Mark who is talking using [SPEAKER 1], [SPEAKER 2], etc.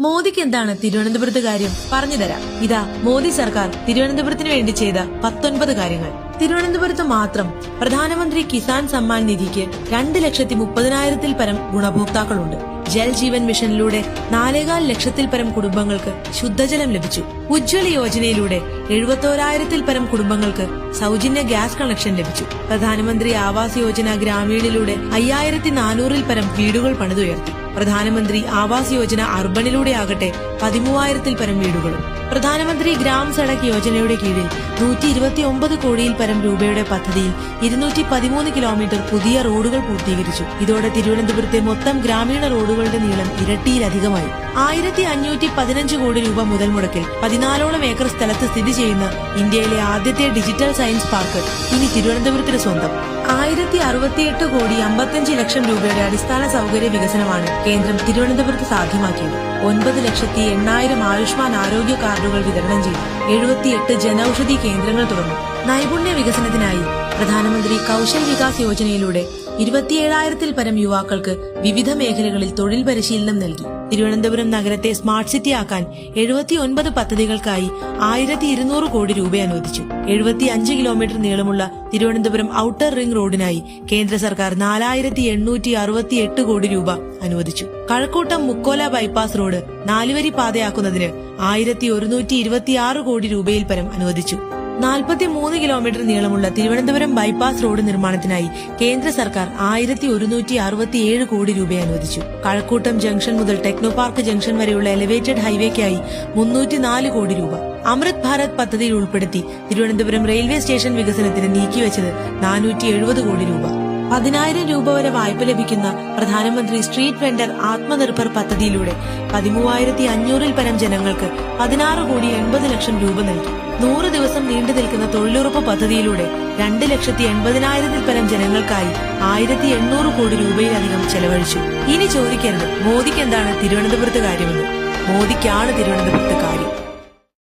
[SPEAKER 1] മോദിക്ക് എന്താണ് തിരുവനന്തപുരത്ത് കാര്യം? പറഞ്ഞു തരാം ഇതാ മോദി സർക്കാർ തിരുവനന്തപുരത്തിന് വേണ്ടി ചെയ്ത പത്തൊൻപത് കാര്യങ്ങൾ. തിരുവനന്തപുരത്ത് മാത്രം പ്രധാനമന്ത്രി കിസാൻ സമ്മാൻ നിധിക്ക് രണ്ട് ലക്ഷത്തി മുപ്പതിനായിരത്തിൽ പരം ഗുണഭോക്താക്കളുണ്ട്. ജൽ ജീവൻ മിഷനിലൂടെ നാലേകാൽ ലക്ഷത്തിൽ പരം കുടുംബങ്ങൾക്ക് ശുദ്ധജലം ലഭിച്ചു. ഉജ്ജ്വല യോജനയിലൂടെ എഴുപത്തോരായിരത്തിൽ പരം കുടുംബങ്ങൾക്ക് സൗജന്യ ഗ്യാസ് കണക്ഷൻ ലഭിച്ചു. പ്രധാനമന്ത്രി ആവാസ് യോജന ഗ്രാമീണിലൂടെ അയ്യായിരത്തി നാനൂറിൽ പരം വീടുകൾ പണിതുയർത്തി. പ്രധാനമന്ത്രി ആവാസ് യോജന അർബണിലൂടെ ആകട്ടെ പതിമൂവായിരത്തിൽ പരം വീടുകളും. പ്രധാനമന്ത്രി ഗ്രാം സഡക് യോജനയുടെ കീഴിൽ നൂറ്റി ഇരുപത്തിയൊമ്പത് കോടിയിൽ പരം രൂപയുടെ പദ്ധതിയിൽ ഇരുന്നൂറ്റി പതിമൂന്ന് കിലോമീറ്റർ പുതിയ റോഡുകൾ പൂർത്തീകരിച്ചു. ഇതോടെ തിരുവനന്തപുരത്തെ മൊത്തം ഗ്രാമീണ റോഡുകളുടെ നീളം ഇരട്ടിയിലധികമായി. ആയിരത്തി അഞ്ഞൂറ്റി പതിനഞ്ച് കോടി രൂപ മുതൽ മുടക്കിൽ പതിനാലോളം ഏക്കർ സ്ഥലത്ത് സ്ഥിതി ചെയ്യുന്ന ഇന്ത്യയിലെ ആദ്യത്തെ ഡിജിറ്റൽ സയൻസ് പാർക്ക് ഇനി തിരുവനന്തപുരത്തിന് സ്വന്തം. ആയിരത്തി അറുപത്തിയെട്ട് കോടി അമ്പത്തഞ്ച് ലക്ഷം രൂപയുടെ അടിസ്ഥാന സൗകര്യ വികസനമാണ് കേന്ദ്രം തിരുവനന്തപുരത്ത് സാധ്യമാക്കിയത്. ഒൻപത് ലക്ഷത്തി എണ്ണായിരം ആയുഷ്മാൻ ആരോഗ്യ കാർഡുകൾ വിതരണം ചെയ്തു. എഴുപത്തിയെട്ട് ജനൌഷധി കേന്ദ്രങ്ങൾ തുറന്നു. നൈപുണ്യ വികസനത്തിനായി പ്രധാനമന്ത്രി കൌശൽ വികാസ് യോജനയിലൂടെ ഇരുപത്തിയേഴായിരത്തിൽ പരം യുവാക്കൾക്ക് വിവിധ മേഖലകളിൽ തൊഴിൽ പരിശീലനം നൽകി. തിരുവനന്തപുരം നഗരത്തെ സ്മാർട്ട് സിറ്റി ആക്കാൻ എഴുപത്തിയൊൻപത് പദ്ധതികൾക്കായി ആയിരത്തി ഇരുന്നൂറ് കോടി രൂപ അനുവദിച്ചു. എഴുപത്തി അഞ്ച് കിലോമീറ്റർ നീളമുള്ള തിരുവനന്തപുരം ഔട്ടർ റിംഗ് റോഡിനായി കേന്ദ്ര സർക്കാർ നാലായിരത്തി എണ്ണൂറ്റി അറുപത്തി എട്ട് കോടി രൂപ അനുവദിച്ചു. കഴക്കൂട്ടം മുക്കോല ബൈപ്പാസ് റോഡ് നാലുവരി പാതയാക്കുന്നതിന് ആയിരത്തി ഒരുന്നൂറ്റി ഇരുപത്തിയാറ് കോടി രൂപയിൽ പരം അനുവദിച്ചു. നാൽപ്പത്തി മൂന്ന് കിലോമീറ്റർ നീളമുള്ള തിരുവനന്തപുരം ബൈപ്പാസ് റോഡ് നിർമ്മാണത്തിനായി കേന്ദ്ര സർക്കാർ ആയിരത്തി ഒരുന്നൂറ്റി അറുപത്തിയേഴ് കോടി രൂപ അനുവദിച്ചു. കഴക്കൂട്ടം ജംഗ്ഷൻ മുതൽ ടെക്നോ പാർക്ക് ജംഗ്ഷൻ വരെയുള്ള എലിവേറ്റഡ് ഹൈവേക്കായി മുന്നൂറ്റിനാല് കോടി രൂപ. അമൃത് ഭാരത് പദ്ധതിയിൽ ഉൾപ്പെടുത്തി തിരുവനന്തപുരം റെയിൽവേ സ്റ്റേഷൻ വികസനത്തിന് നീക്കിവച്ചത് നാനൂറ്റി കോടി രൂപ. പതിനായിരം രൂപ വരെ വായ്പ ലഭിക്കുന്ന പ്രധാനമന്ത്രി സ്ട്രീറ്റ് വെണ്ടർ ആത്മനിർഭർ പദ്ധതിയിലൂടെ പതിമൂവായിരത്തി അഞ്ഞൂറിൽ പരം ജനങ്ങൾക്ക് പതിനാറ് കോടി എൺപത് ലക്ഷം രൂപ നൽകി. നൂറ് ദിവസം നീണ്ടു നിൽക്കുന്ന തൊഴിലുറപ്പ് പദ്ധതിയിലൂടെ രണ്ട് ലക്ഷത്തി എൺപതിനായിരത്തിൽ പരം ജനങ്ങൾക്കായി ആയിരത്തി എണ്ണൂറ് കോടി രൂപയിലധികം ചെലവഴിച്ചു. ഇനി ചോദിക്കരുത്. മോദിക്ക് എന്താണ് തിരുവനന്തപുരത്ത് കാര്യമെന്ന്? മോദിക്കാണ് തിരുവനന്തപുരത്ത് കാര്യം.